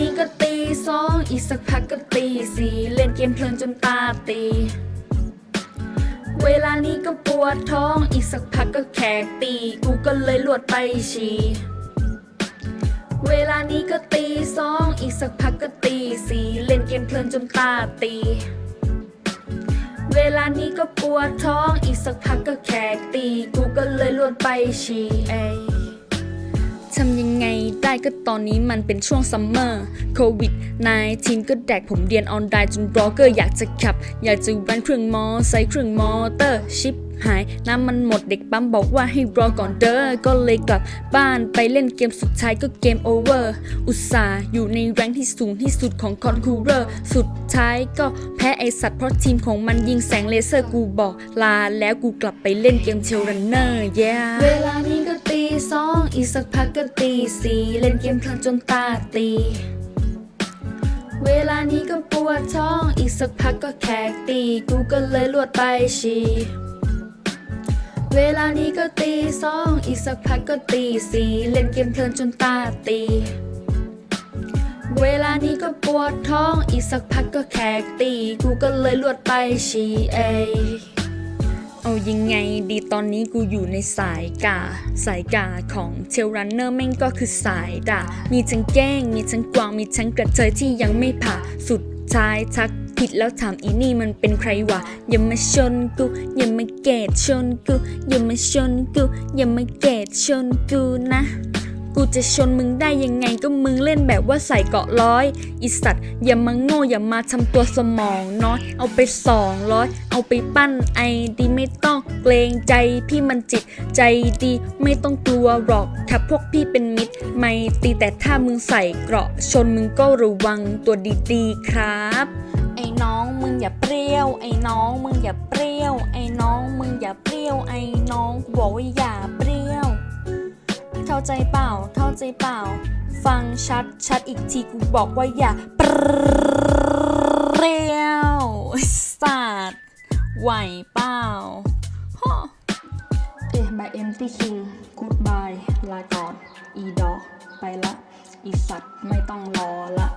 นี้ก็ตีสองอีกสักพักก็ตีสี่เล่นเกมเพลินจนตาตี เวลานี้ก็ปวดท้องอีกสักพักก็แขกตี กูก็เลยลวดไปฉี่เวลานี้ก็ตีสองอีกสักพักก็ตีสี่เล่นเกมเพลินจนตาตี เวลานี้ก็ปวดท้องอีกสักพักก็แขกตี กูก็เลยลวดไปฉี่เอ้ย ทำยังไงได้ก็ตอนนี้มันเป็นช่วงซัมเมอร์โควิด19ก็แดกผมเรียนออนไลน์จนบล็อกเกอร์อยากจะขับ อยากจะแว้นเครื่องมอไซค์เครื่องมอเตอร์ชิปหายน้ำมันหมดเด็กปั๊มบอกว่าให้รอก่อนเด้อก็เลยกลับบ้านไปเล่นเกมสุดท้ายก็เกมโอเวอร์อุตส่าห์อยู่ในแรงที่สูงที่สุดของคอนคูเรอร์สุดท้ายก็แพ้ไอสัตว์เพราะทีมของมันยิงแสงเลเซอร์กูบอกลาแล้วกูกลับไปเล่นเกมเทลรันเนอร์ yeah เวลานี้ก็ อีกสักพักก็ตีสี่เล่นเกมเพลินจนตาตี เวลานี้ก็ปวดท้องอีกสักพักก็แขกตี กูก็เลยลวดไปฉีเวลานี้ก็ตีสองอีกสักพักก็ตีสี่เล่นเกมเพลินจนตาตี เวลานี้ก็ปวดท้องอีกสักพักก็แขกตี กูก็เลยลวดไปฉีเอ เอายังไงดีตอนนี้กูอยู่ในสายกา สายกาของเทลรันเนอร์แม่งก็คือสายด่า มีทั้งแกล้ง มีทั้งกวาง มีทั้งกระเทยที่ยังไม่ผ่า สุดท้ายทักผิดแล้วถามอีนี่มันเป็นใครวะ อย่ามาชนกู อย่ามาเกตชนกู อย่ามาชนกู อย่ามาเกตชนกูนะ กูจะชนมึงได้ยังไงก็มึงเล่นแบบว่าใส่เกาะร้อยอีสัตว์อย่ามาโง่อย่ามาทำตัวสมองน้อยเอาไปสองร้อยเอาไปปั้นไอดีไม่ต้องเกรงใจพี่มันจิตใจดีไม่ต้องกลัวหรอกถ้าพวกพี่เป็นมิตรไม่ตีแต่ถ้ามึงใส่เกราะชนมึงก็ระวังตัวดีๆครับไอ้น้องมึงอย่าเปรี้ยว ไอ้น้องมึงอย่าเปรี้ยว ไอ้น้องมึงอย่าเปรี้ยว ไอ้น้องบอกว่าอย่าเปรี้ยวาใจเปล่า เข้าใจเปล่า ฟังชัดชัดอีกทีกูบอกว่าอย่าเปรี้ยวสัตว์ไหวเปล่าเอ๊ะ by empty king goodbye ลาก่อนอีดอกไปละ อีสัตว์ไม่ต้องรอละ